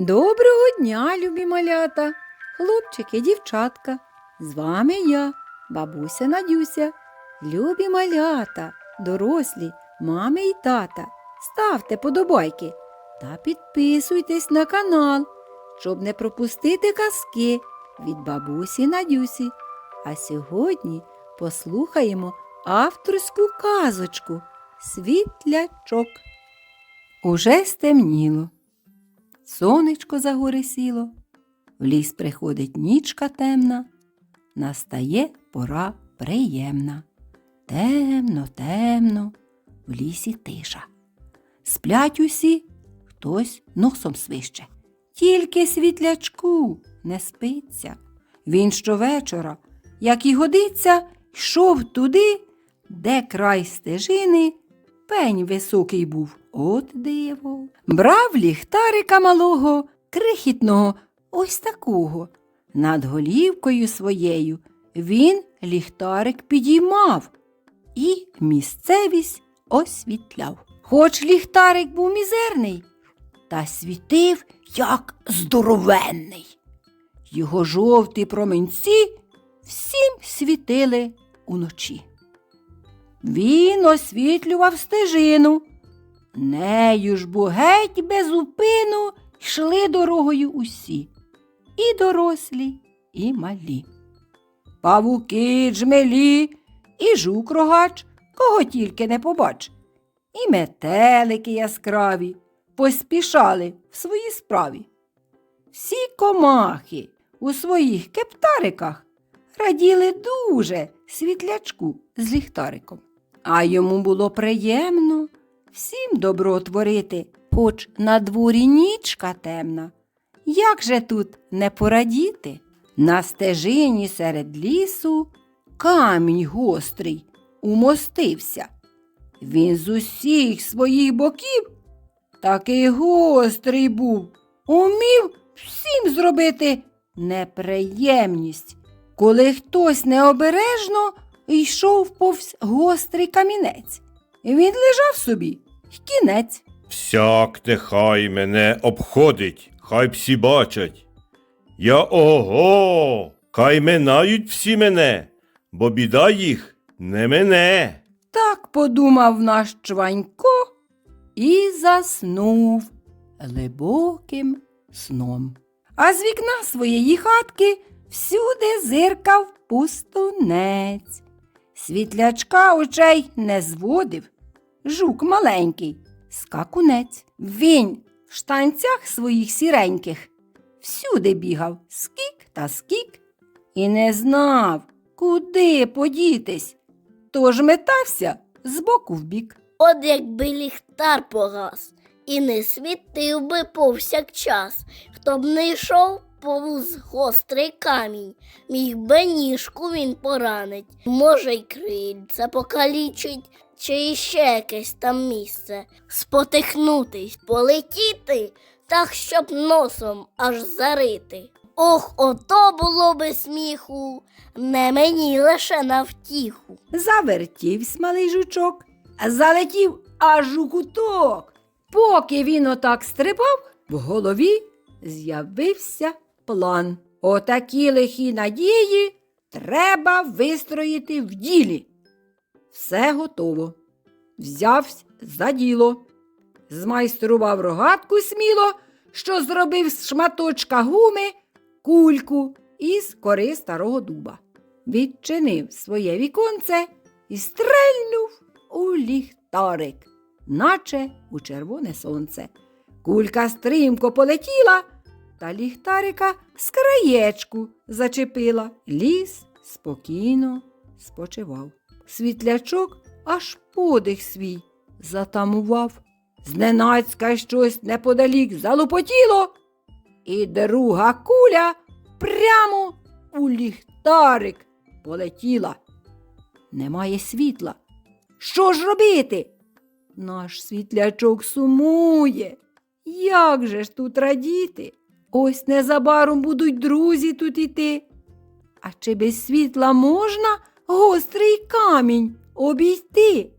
Доброго дня, любі малята, хлопчики, дівчатка. З вами я, бабуся Надюся. Любі малята, дорослі, мами і тата. Ставте подобайки та підписуйтесь на канал, щоб не пропустити казки від бабусі Надюсі. А сьогодні послухаємо авторську казочку Світлячок. Уже стемніло. Сонечко за гори сіло, в ліс приходить нічка темна, настає пора приємна. Темно, темно, в лісі тиша. Сплять усі, хтось носом свище. Тільки світлячку не спиться. Він щовечора, як і годиться, йшов туди, де край стежини пень високий був, от диво. Брав ліхтарика малого, крихітного, ось такого. Над голівкою своєю він ліхтарик підіймав і місцевість освітляв. Хоч ліхтарик був мізерний, та світив, як здоровенний. Його жовті променці всім світили уночі. Він освітлював стежину. Нею ж бо геть без упину йшли дорогою усі, і дорослі, і малі. Павуки, джмелі, і жук рогач, кого тільки не побач, і метелики яскраві поспішали в своїй справі. Всі комахи у своїх кептариках раділи дуже світлячку з ліхтариком. А йому було приємно всім добро творити, хоч на дворі нічка темна. Як же тут не порадіти? На стежині серед лісу камінь гострий умостився. Він з усіх своїх боків такий гострий був, умів всім зробити неприємність, коли хтось необережно йшов повз гострий камінець. Він лежав собі й кінець. Всяк нехай мене обходить, хай всі бачать. Я ого, хай минають всі мене, бо біда їх не мене. Так подумав наш чванько і заснув глибоким сном. А з вікна своєї хатки всюди зиркав пустунець. Світлячка очей не зводив. Жук маленький, скакунець. Він в штанцях своїх сіреньких всюди бігав скік та скік і не знав, куди подітись, тож метався з боку в бік. От якби ліхтар погас і не світив би повсякчас, хто б не йшов повз гострий камінь, міг би ніжку він поранить, може, й крильця покалічить, чи іще якесь там місце, спотихнутись, полетіти, так щоб носом аж зарити. Ох, ото було би сміху, не мені лише на втіху. Завертівсь малий жучок, залетів аж у куток. Поки він отак стрибав, в голові з'явився план. Отакі лихі надії треба вистроїти в ділі. Все готово. Взявсь за діло. Змайстрував рогатку сміло, що зробив з шматочка гуми кульку із кори старого дуба. Відчинив своє віконце і стрельнув у ліхтарик, наче у червоне сонце. Кулька стрімко полетіла, та ліхтарика з краєчку зачепила. Ліс спокійно спочивав. Світлячок аж подих свій затамував. Зненацька щось неподалік залупотіло, і друга куля прямо у ліхтарик полетіла. Немає світла. Що ж робити? Наш світлячок сумує. Як же ж тут радіти? Ось незабаром будуть друзі тут іти. А чи без світла можна гострий камінь обійти?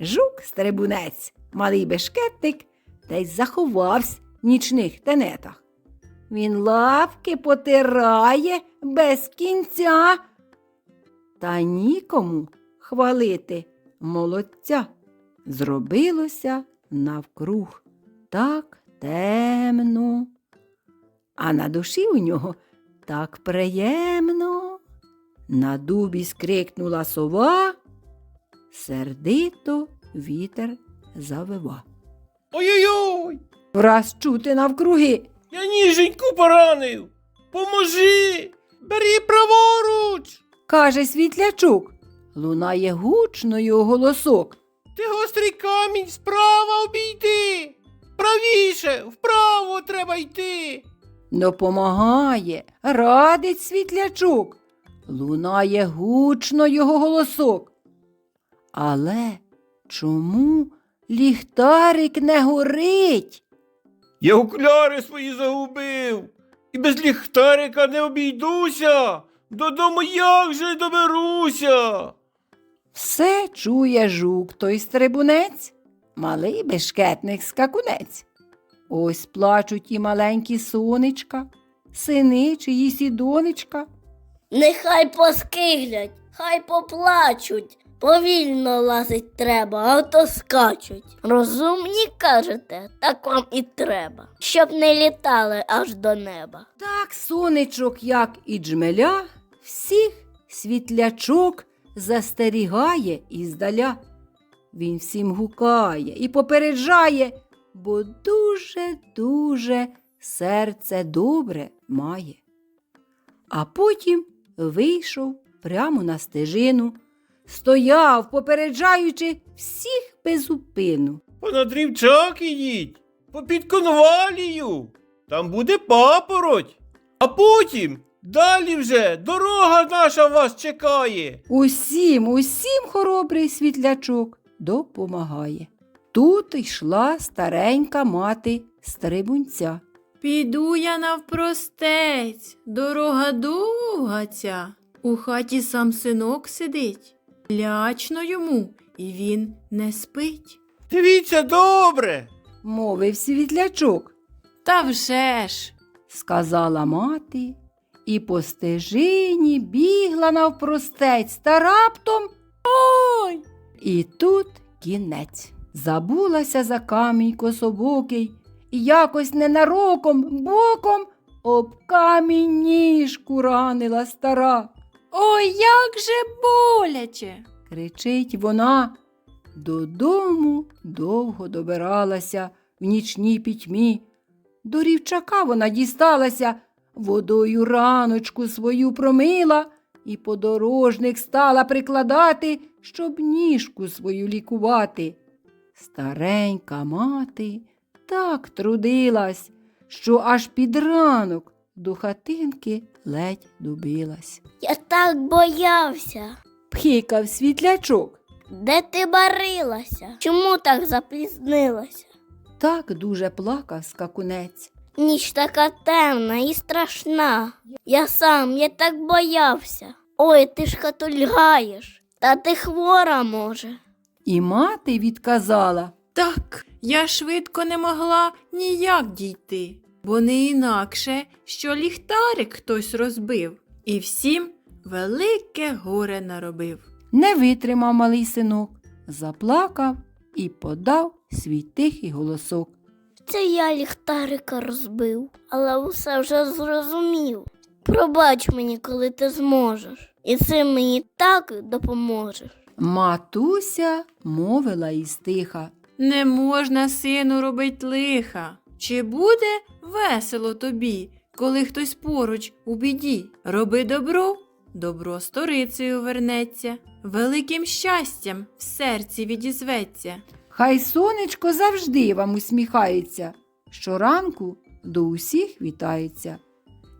Жук стрибунець, малий бешкетник, та й заховався в нічних тенетах. він лапки потирає без кінця. Та нікому хвалити молодця. Зробилося навкруг так темно, а на душі у нього так приємно. На дубі скрикнула сова, сердито вітер завива. Ой-ой-ой! Враз чути навкруги. Я ніженьку поранив. Поможи! Бери праворуч! каже світлячок. Лунає гучно його голосок. Ти гострий камінь справа обійди. Правіше, вправо треба йти. Допомагає, радить світлячок. Лунає гучно його голосок. Але чому ліхтарик не горить? Я окуляри свої загубив. І без ліхтарика не обійдуся. Додому як же доберуся? Все чує жук той стрибунець, малий бешкетник скакунець. Ось плачуть і маленькі сонечка, сини чиїсь і донечка. Нехай поскиглять, хай поплачуть. Повільно лазить треба, а то скачуть. Розумні кажете, так вам і треба, щоб не літали аж до неба. Так сонечок, як і джмеля, всіх світлячок застерігає іздаля. Він всім гукає і попереджає, бо дуже-дуже серце добре має. А потім вийшов прямо на стежину, стояв, попереджаючи всіх без упину. Понад рівчак ідіть, попід конвалію. Там буде папороть. А потім далі вже дорога наша вас чекає. Усім, усім хоробрий світлячок допомагає. Тут йшла старенька мати стрибунця. Піду я навпростець, дорога довга ця. У хаті сам синок сидить. Лячно йому, і він не спить. Дивіться добре. Мовив світлячок, Та вже ж. сказала мати, і по стежині бігла навпростець та раптом ой! І тут кінець. Забулася за камінь кособокий, і якось ненароком боком об камінь ніжку ранила стара. Ой, як же боляче. кричить вона. Додому довго добиралася в нічній пітьмі. До рівчака вона дісталася, водою раночку свою промила і подорожник стала прикладати, щоб ніжку свою лікувати. Старенька мати так трудилась, що аж під ранок до хатинки ледь добилась. Я так боявся. Пхикав світлячок. Де ти барилася? Чому так запізнилася? Так дуже плакав скакунець. Ніч така темна і страшна. Я сам, я так боявся. Ой, ти ж хатульгаєш. Та ти хвора, може. І мати відказала. Так, я швидко не могла ніяк дійти, бо не інакше, що ліхтарик хтось розбив, і всім велике горе наробив. Не витримав малий синок, заплакав і подав свій тихий голосок. Це я ліхтарика розбив, але усе вже зрозумів. Пробач мені, коли ти зможеш, і цим мені так допоможеш. Матуся мовила і стиха. Не можна сину робить лиха. Чи буде весело тобі, коли хтось поруч у біді? Роби добро, добро сторицею вернеться, великим щастям в серці відізветься. Хай сонечко завжди вам усміхається, щоранку до усіх вітається.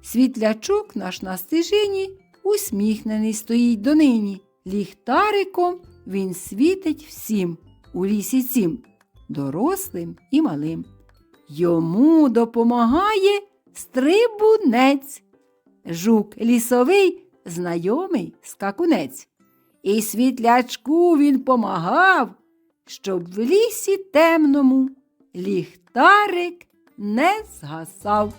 Світлячок наш на стежині усміхнений стоїть донині. Ліхтариком він світить всім у лісі цім, дорослим і малим. Йому допомагає стрибунець. Жук лісовий, знайомий скакунець. І світлячку він помагав, щоб в лісі темному ліхтарик не згасав.